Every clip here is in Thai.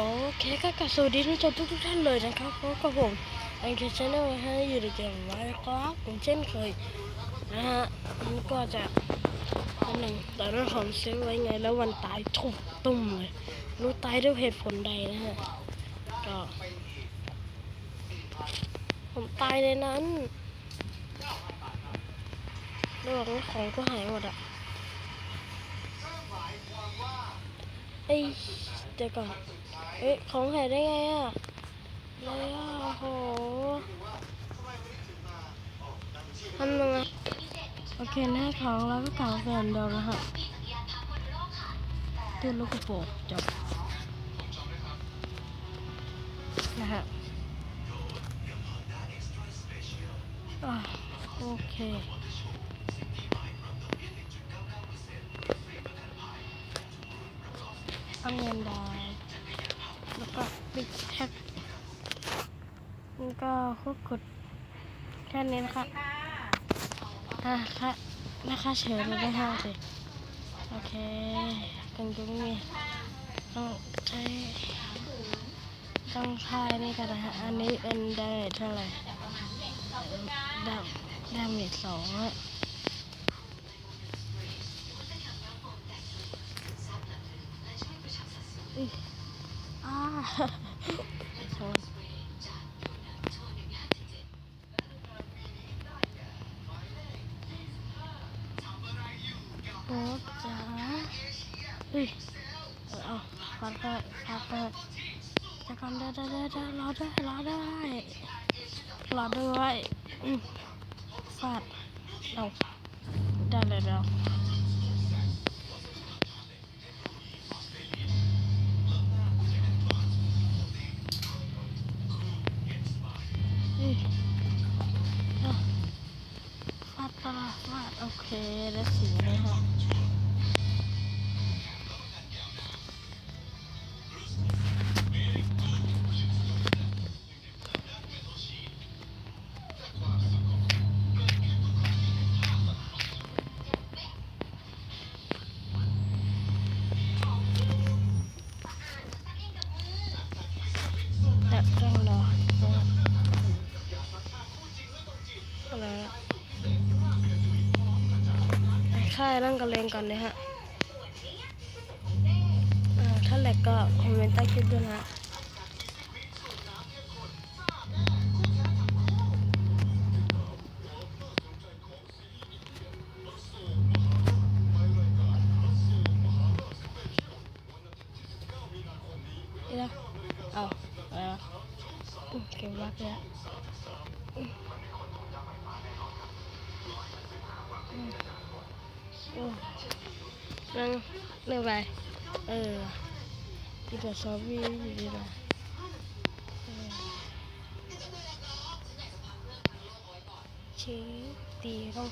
โอเคก็กลับสวัสดีท่านทุกท่านเลยนะครับพบกับผมอันเคชแนลให้อยู่ในเกมไว้ครับผมเช่นเคยนะฮะมันก็จะอันหนึ่งแต่เรื่องของเซฟไว้ไงแล้ววันตายทุบตุ้มเลยรู้ตายด้วยเหตุผลใดนะฮะก็ผมตายในนั้นเรื่องของก็หายหมดอะเอ้ยเดี๋ยวก่อน เอ๊ะของหายได้ไงอะเลยอะโอ้โหทำยังไงโอเคหน้าของเราก็เก่าแฟนเดียวนะฮะตื่นลูกกระโปรงจบนะฮะโอเค ควบกดแค่นี้นะคะอะค่ะนะคะเฉยเลยได้ห้าสิโอเคกันก็ไม่มีต้องใช้ต้องใช้นี่กันนะฮะอันนี้เป็นได้เท่าไหร่ดาดาเมจสองอะอ่า โทษโอ้จ๋าเฮ้ยเอาพัดไปฟาดไปจะกันได้ได้ได้ได้รอได้รอได้รอด้วยอืมฟาดเอาได้เลยแล้ว ค่ายนั่งกันเลงก่อนเลยฮะถ้าแหลกก็คอมเมนต์ใต้คลิปด้วยนะฮะนี่นะเอาอะไรวะอืมเก็บวักแล้วอื มอืมอืมนั่งเรื่องไปเออที่ตัวซอฟวี่อยู่ดีนะเออชี้ตีเข้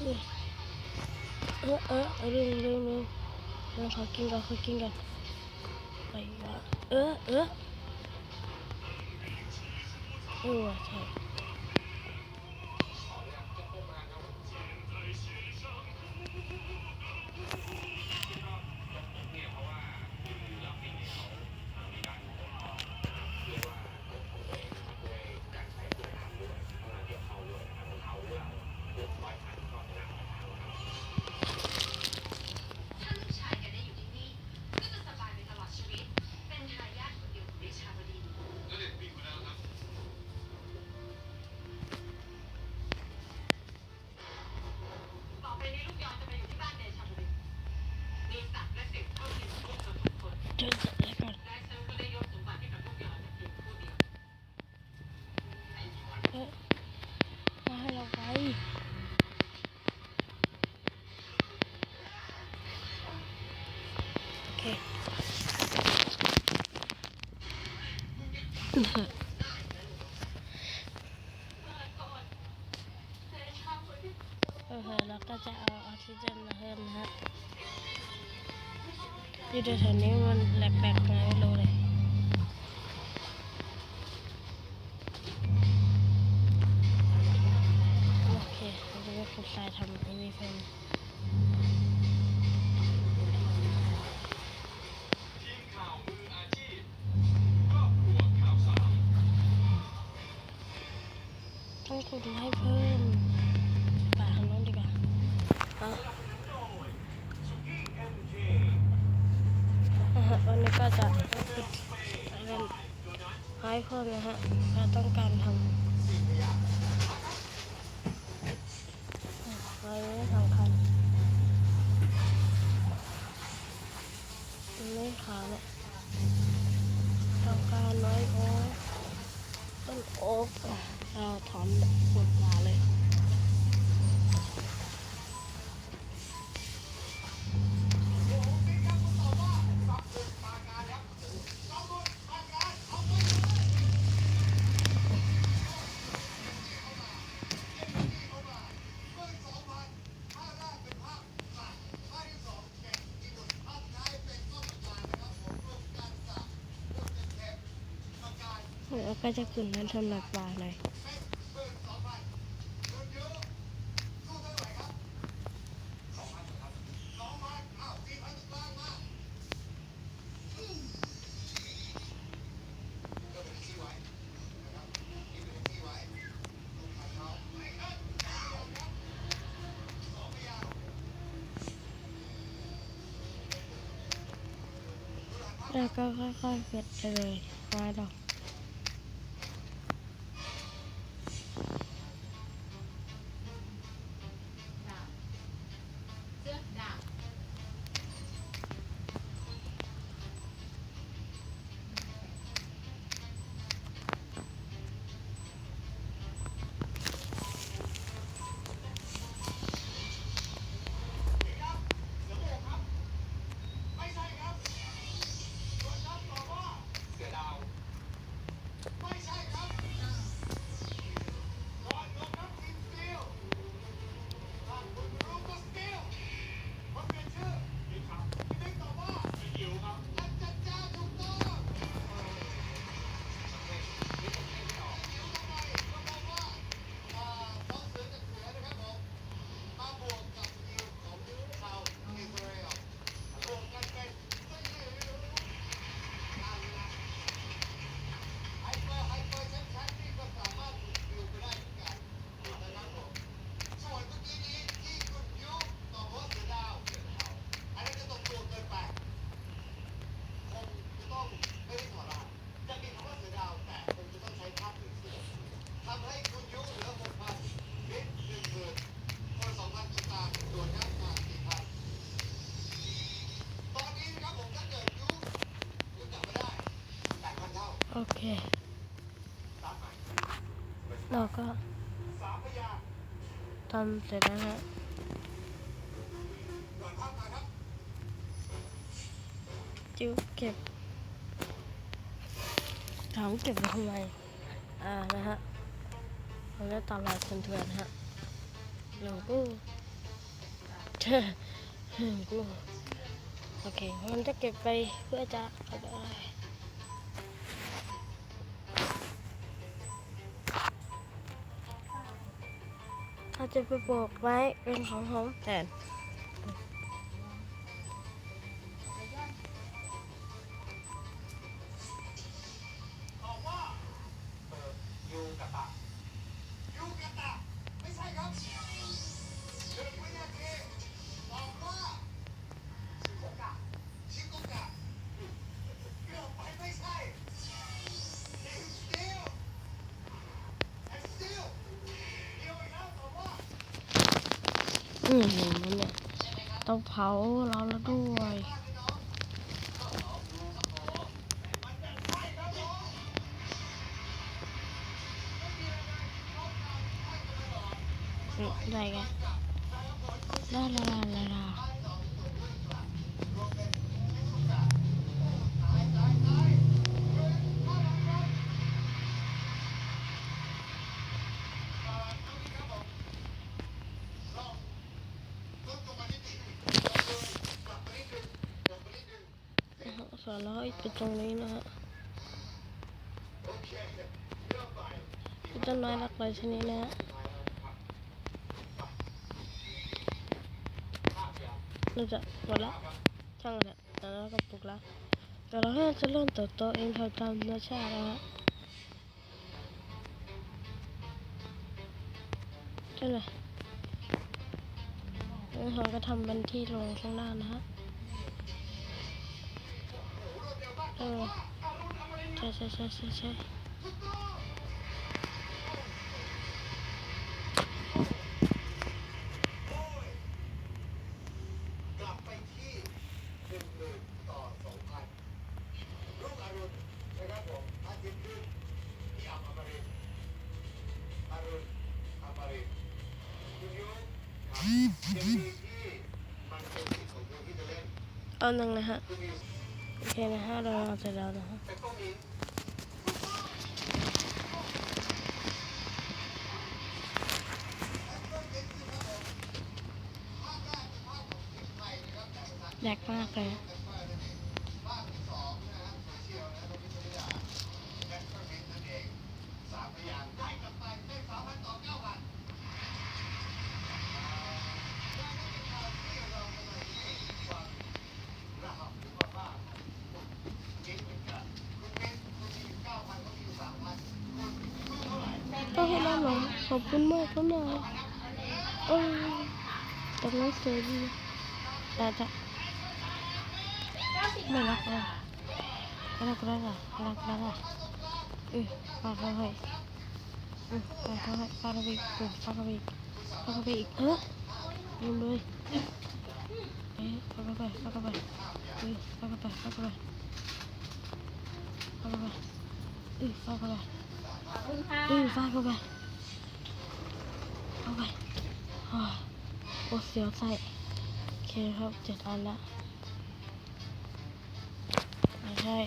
าให้ตีเข้าให้ตีเข้าให้ตีเข้าใจ้าที่เขียนหน้ากากเกอิชาเออเอออะไรวะเอเออเออเออลืมลืมลืมลืมขอกินก่อนขอกินก่อนอะเออเออเออว่ะใช่เจออะไรก่อนะมาให้เราไปโอเคเอ อยู่แถวนี้มันแหลกๆไงไม่รู้เลย ก็จะขุดไรให้เพิ่มนะฮะเราต้องการทำไว้ไม่สำคัญไม่ขาเนี่ยต้องการไว้โอ๊คต้นโอ๊กเราถอน ก็จะขึ้นนั้นทำหนักปลาหน่อยแล้วก็ค่อยๆเก็บไปเลยไม้ดอก โอเคเราก็ทำเสร็จแล้วฮะจิ้วเก็บถามเก็บทำไมอ่านะฮะเราจะตลาดคนเถื่อนฮะหลงกูเธอหลงกูโอเคมันจะเก็บไปเพื่อจะเอาไป เราจะไปบอกไว้เป็นของผมแท อืมมันเนี่ยต้องเผาเราแล้วด้วยอืมได้ไงลาลาลาลาลา ค่ะแล้วก็ไปตรงนี้นะฮะคเริ่มใหม่มีต้นไม้หลากหลายชนิดนะฮะภาพยาวเราจะหมดละช่างมันเถอะแล้วเราก็ปลูกละแต่เราให้จะเริ่มเติบโตเองตามธรรมชาตินะฮะใช่เลยแล้วเราก็ทำเป็นที่ลงข้างล่างนะฮะ เออใช่ใช่ใช่ใช่ใช่อันรุ่งอรุณนะครับผมอาทิตย์ขึ้นที่อัมอมรินทร์อรุณอมรินทร์คุณยุครับยังมีที่มันเอาหนึ่งนะฮะ นะฮะเราเอาเสร็จแล้วนะฮะแต่ต้องมีแดกมากเลย ภาคที่สองนะฮะโซเชียลนะตรงนี้ไม่ได้แบทเทิลมินนั่นเองสามพยางค์ได้กลับไปได้สามพันต่อเก้าพัน ต้องให้ด้านหลัง ขอบคุณมากครับนะเออตรงนั้นสวยดีแต่จะไม่รักเลยไม่รักแล้วละไม่รักแล้วล่ะเออฟาดเข้าไปเออฟาดเข้าไปฟาดเข้าไปอีกเออฟาดเข้าไปอีกฟาดเข้าไปอีกเออลืมเลยเอ๊ะฟาดเข้าไปฟาดเข้าไปเออฟาดเข้าไปฟาดเข้าไปฟาเข้าไปเออฟาดเข้าไปอืมฟาดเข้าไป เข้าไปโอ้โอ้เสียวไส้โอเคครับเจ็ดอันละไม่ใช่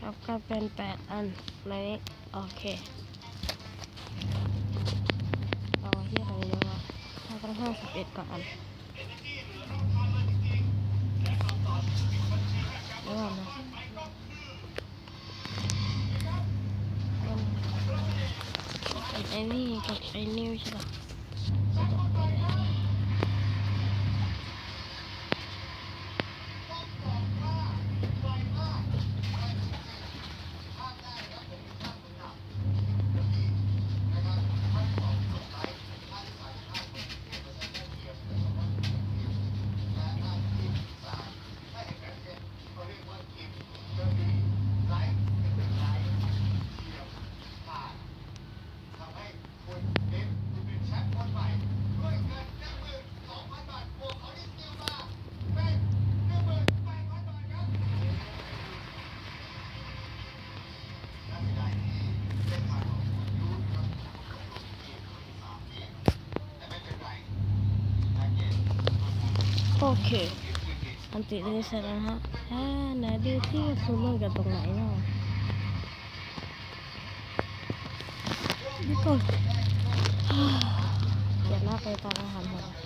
ครับก็เป็นแปดอันในนี้โอเคเอาที่อะไรเยอะวะถ้าต้องห้าสิบเอ็ดก่อนอันเดี๋ยวก่อนนะ ไอ้ นี่กับไอ้นิ้วใช่ปะโอเคอันติดเลยเ